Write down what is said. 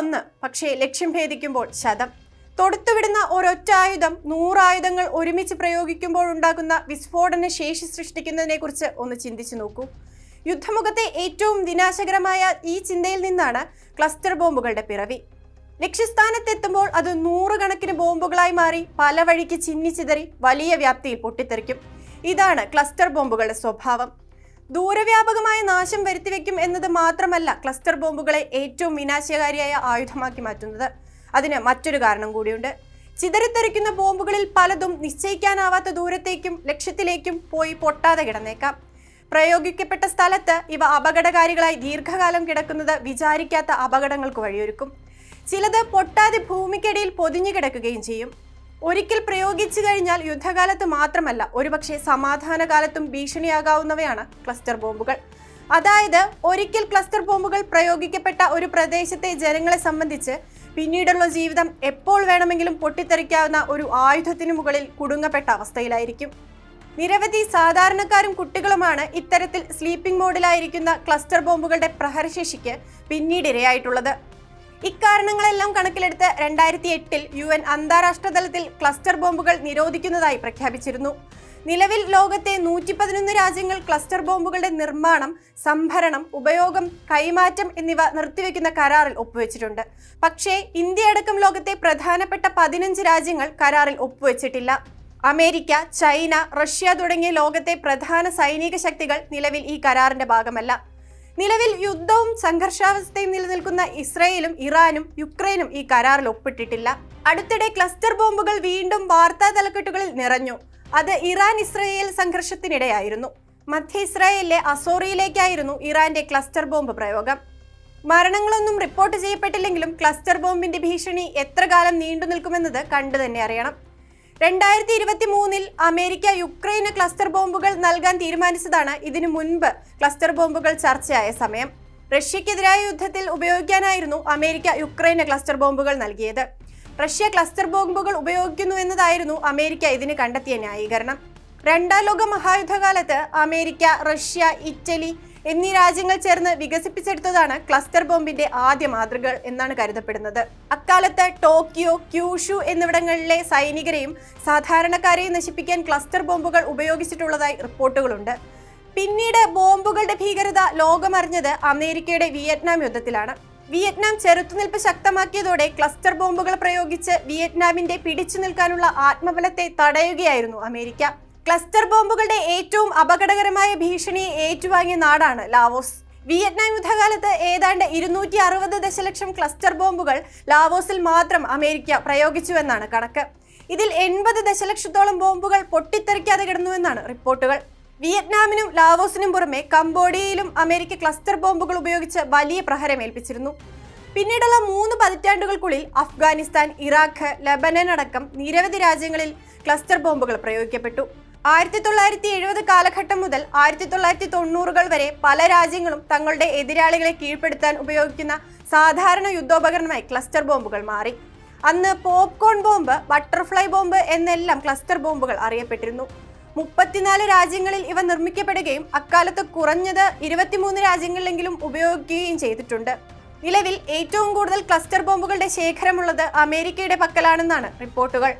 ഒന്ന്. പക്ഷേ ലക്ഷ്യം ഭേദിക്കുമ്പോൾ ശതം. തൊടുത്തുവിടുന്ന ഒരൊറ്റ ആയുധം നൂറായുധങ്ങൾ ഒരുമിച്ച് പ്രയോഗിക്കുമ്പോൾ ഉണ്ടാകുന്ന വിസ്ഫോടന ശേഷി സൃഷ്ടിക്കുന്നതിനെക്കുറിച്ച് ഒന്ന് ചിന്തിച്ചു നോക്കൂ. യുദ്ധമുഖത്തെ ഏറ്റവും വിനാശകരമായ ഈ ചിന്തയിൽ നിന്നാണ് ക്ലസ്റ്റർ ബോംബുകളുടെ പിറവി. ലക്ഷ്യസ്ഥാനത്തെത്തുമ്പോൾ അത് നൂറുകണക്കിന് ബോംബുകളായി മാറി പല വഴിക്ക് ചിന്നിച്ചിതറി വലിയ വ്യാപ്തിയിൽ പൊട്ടിത്തെറിക്കും. ഇതാണ് ക്ലസ്റ്റർ ബോംബുകളുടെ സ്വഭാവം. ദൂരവ്യാപകമായ നാശം വരുത്തിവെക്കും എന്നത് മാത്രമല്ല ക്ലസ്റ്റർ ബോംബുകളെ ഏറ്റവും വിനാശകാരിയായ ആയുധമാക്കി മാറ്റുന്നത്. അതിന് മറ്റൊരു കാരണം കൂടിയുണ്ട്. ചിതറിത്തെറിക്കുന്ന ബോംബുകളിൽ പലതും നിശ്ചയിക്കാനാവാത്ത ദൂരത്തേക്കും ലക്ഷ്യത്തിലേക്കും പോയി പൊട്ടാതെ കിടന്നേക്കാം. പ്രയോഗിക്കപ്പെട്ട സ്ഥലത്ത് ഇവ അപകടകാരികളായി ദീർഘകാലം കിടക്കുന്നത് വിചാരിക്കാത്ത അപകടങ്ങൾക്ക് വഴിയൊരുക്കും. ചിലത് പൊട്ടാതെ ഭൂമിക്കടിയിൽ പൊതിഞ്ഞു കിടക്കുകയും ചെയ്യും. ഒരിക്കൽ പ്രയോഗിച്ചു കഴിഞ്ഞാൽ യുദ്ധകാലത്ത് മാത്രമല്ല ഒരുപക്ഷെ സമാധാന കാലത്തും ഭീഷണിയാകാവുന്നവയാണ് ക്ലസ്റ്റർ ബോംബുകൾ. അതായത് ഒരിക്കൽ ക്ലസ്റ്റർ ബോംബുകൾ പ്രയോഗിക്കപ്പെട്ട ഒരു പ്രദേശത്തെ ജനങ്ങളെ സംബന്ധിച്ച് പിന്നീടുള്ള ജീവിതം എപ്പോൾ വേണമെങ്കിലും പൊട്ടിത്തെറിക്കാവുന്ന ഒരു ആയുധത്തിനു മുകളിൽ കുടുങ്ങപ്പെട്ട അവസ്ഥയിലായിരിക്കും. നിരവധി സാധാരണക്കാരും കുട്ടികളുമാണ് ഇത്തരത്തിൽ സ്ലീപ്പിംഗ് മോഡിലായിരിക്കുന്ന ക്ലസ്റ്റർ ബോംബുകളുടെ പ്രഹരശേഷിക്ക് പിന്നീട് ഇരയായിട്ടുള്ളത് ഇക്കാരണങ്ങളെല്ലാം കണക്കിലെടുത്ത് രണ്ടായിരത്തി എട്ടിൽ യു എൻ അന്താരാഷ്ട്ര തലത്തിൽ ക്ലസ്റ്റർ ബോംബുകൾ നിരോധിക്കുന്നതായി പ്രഖ്യാപിച്ചിരുന്നു. നിലവിൽ ലോകത്തെ നൂറ്റി പതിനൊന്ന് രാജ്യങ്ങൾ ക്ലസ്റ്റർ ബോംബുകളുടെ നിർമ്മാണം സംഭരണം ഉപയോഗം കൈമാറ്റം എന്നിവ നിർത്തിവെക്കുന്ന കരാറിൽ ഒപ്പുവെച്ചിട്ടുണ്ട്. പക്ഷേ ഇന്ത്യ അടക്കം ലോകത്തെ പ്രധാനപ്പെട്ട പതിനഞ്ച് രാജ്യങ്ങൾ കരാറിൽ ഒപ്പുവെച്ചിട്ടില്ല. അമേരിക്ക ചൈന റഷ്യ തുടങ്ങിയ ലോകത്തെ പ്രധാന സൈനിക ശക്തികൾ നിലവിൽ ഈ കരാറിന്റെ ഭാഗമല്ല. നിലവിൽ യുദ്ധവും സംഘർഷാവസ്ഥയും നിലനിൽക്കുന്ന ഇസ്രയേലും ഇറാനും യുക്രൈനും ഈ കരാറിൽ ഒപ്പിട്ടിട്ടില്ല. അടുത്തിടെ ക്ലസ്റ്റർ ബോംബുകൾ വീണ്ടും വാർത്താ തലക്കെട്ടുകളിൽ നിറഞ്ഞു. അത് ഇറാൻ ഇസ്രയേൽ സംഘർഷത്തിനിടെയായിരുന്നു. മധ്യ ഇസ്രായേലിലെ അസോറിയിലേക്കായിരുന്നു ഇറാന്റെ ക്ലസ്റ്റർ ബോംബ് പ്രയോഗം. മരണങ്ങളൊന്നും റിപ്പോർട്ട് ചെയ്യപ്പെട്ടില്ലെങ്കിലും ക്ലസ്റ്റർ ബോംബിന്റെ ഭീഷണി എത്ര കാലം നീണ്ടു നിൽക്കുമെന്നത് കണ്ടു തന്നെ അറിയണം. രണ്ടായിരത്തി ഇരുപത്തി മൂന്നിൽ അമേരിക്ക യുക്രൈന് ക്ലസ്റ്റർ ബോംബുകൾ നൽകാൻ തീരുമാനിച്ചതാണ് ഇതിനു മുൻപ് ക്ലസ്റ്റർ ബോംബുകൾ ചർച്ചയായ സമയം. റഷ്യക്കെതിരായ യുദ്ധത്തിൽ ഉപയോഗിക്കാനായിരുന്നു അമേരിക്ക യുക്രൈന് ക്ലസ്റ്റർ ബോംബുകൾ നൽകിയത്. റഷ്യ ക്ലസ്റ്റർ ബോംബുകൾ ഉപയോഗിക്കുന്നു എന്നതായിരുന്നു അമേരിക്ക ഇതിന് കണ്ടെത്തിയ ന്യായീകരണം. രണ്ടാം ലോക മഹായുദ്ധകാലത്ത് അമേരിക്ക റഷ്യ ഇറ്റലി എന്നീ രാജ്യങ്ങൾ ചേർന്ന് വികസിപ്പിച്ചെടുത്തതാണ് ക്ലസ്റ്റർ ബോംബിന്റെ ആദ്യ മാതൃകകൾ എന്നാണ് കരുതപ്പെടുന്നത്. അക്കാലത്ത് ടോക്കിയോ ക്യൂഷു എന്നിവിടങ്ങളിലെ സൈനികരെയും സാധാരണക്കാരെയും നശിപ്പിക്കാൻ ക്ലസ്റ്റർ ബോംബുകൾ ഉപയോഗിച്ചിട്ടുള്ളതായി റിപ്പോർട്ടുകളുണ്ട്. പിന്നീട് ബോംബുകളുടെ ഭീകരത ലോകമറിഞ്ഞത് അമേരിക്കയുടെ വിയറ്റ്നാം യുദ്ധത്തിലാണ്. വിയറ്റ്നാം ചെറുത്തുനിൽപ്പ് ശക്തമാക്കിയതോടെ ക്ലസ്റ്റർ ബോംബുകൾ പ്രയോഗിച്ച് വിയറ്റ്നാമിന്റെ പിടിച്ചു നിൽക്കാനുള്ള ആത്മബലത്തെ തടയുകയായിരുന്നു അമേരിക്ക. ക്ലസ്റ്റർ ബോംബുകളുടെ ഏറ്റവും അപകടകരമായ ഭീഷണി ഏറ്റുവാങ്ങിയ നാടാണ് ലാവോസ്. വിയറ്റ്നാം യുദ്ധകാലത്ത് ഏതാണ്ട് ഇരുന്നൂറ്റി അറുപത് ദശലക്ഷം ക്ലസ്റ്റർ ബോംബുകൾ ലാവോസിൽ മാത്രം അമേരിക്ക പ്രയോഗിച്ചുവെന്നാണ് കണക്ക്. ഇതിൽ എൺപത് ദശലക്ഷത്തോളം ബോംബുകൾ പൊട്ടിത്തെറിക്കാതെ കിടന്നുവെന്നാണ് റിപ്പോർട്ടുകൾ. വിയറ്റ്നാമിനും ലാവോസിനും പുറമെ കംബോഡിയയിലും അമേരിക്ക ക്ലസ്റ്റർ ബോംബുകൾ ഉപയോഗിച്ച് വലിയ പ്രഹരമേൽപ്പിച്ചിരുന്നു പിന്നീടുള്ള മൂന്ന് പതിറ്റാണ്ടുകൾക്കുള്ളിൽ അഫ്ഗാനിസ്ഥാൻ ഇറാഖ് ലബനൻ അടക്കം നിരവധി രാജ്യങ്ങളിൽ ക്ലസ്റ്റർ ബോംബുകൾ പ്രയോഗിക്കപ്പെട്ടു. ആയിരത്തി തൊള്ളായിരത്തി എഴുപത് കാലഘട്ടം മുതൽ ആയിരത്തി തൊള്ളായിരത്തി തൊണ്ണൂറുകൾ വരെ പല രാജ്യങ്ങളും തങ്ങളുടെ എതിരാളികളെ കീഴ്പ്പെടുത്താൻ ഉപയോഗിക്കുന്ന സാധാരണ യുദ്ധോപകരണമായി ക്ലസ്റ്റർ ബോംബുകൾ മാറി. അന്ന് പോപ്കോൺ ബോംബ് ബട്ടർഫ്ലൈ ബോംബ് എന്നെല്ലാം ക്ലസ്റ്റർ ബോംബുകൾ അറിയപ്പെട്ടിരുന്നു. മുപ്പത്തിനാല് രാജ്യങ്ങളിൽ ഇവ നിർമ്മിക്കപ്പെടുകയും അക്കാലത്ത് കുറഞ്ഞത് ഇരുപത്തിമൂന്ന് രാജ്യങ്ങളിലെങ്കിലും ഉപയോഗിക്കുകയും ചെയ്തിട്ടുണ്ട്. നിലവിൽ ഏറ്റവും കൂടുതൽ ക്ലസ്റ്റർ ബോംബുകളുടെ ശേഖരമുള്ളത് അമേരിക്കയുടെ പക്കലാണെന്നാണ് റിപ്പോർട്ടുകൾ.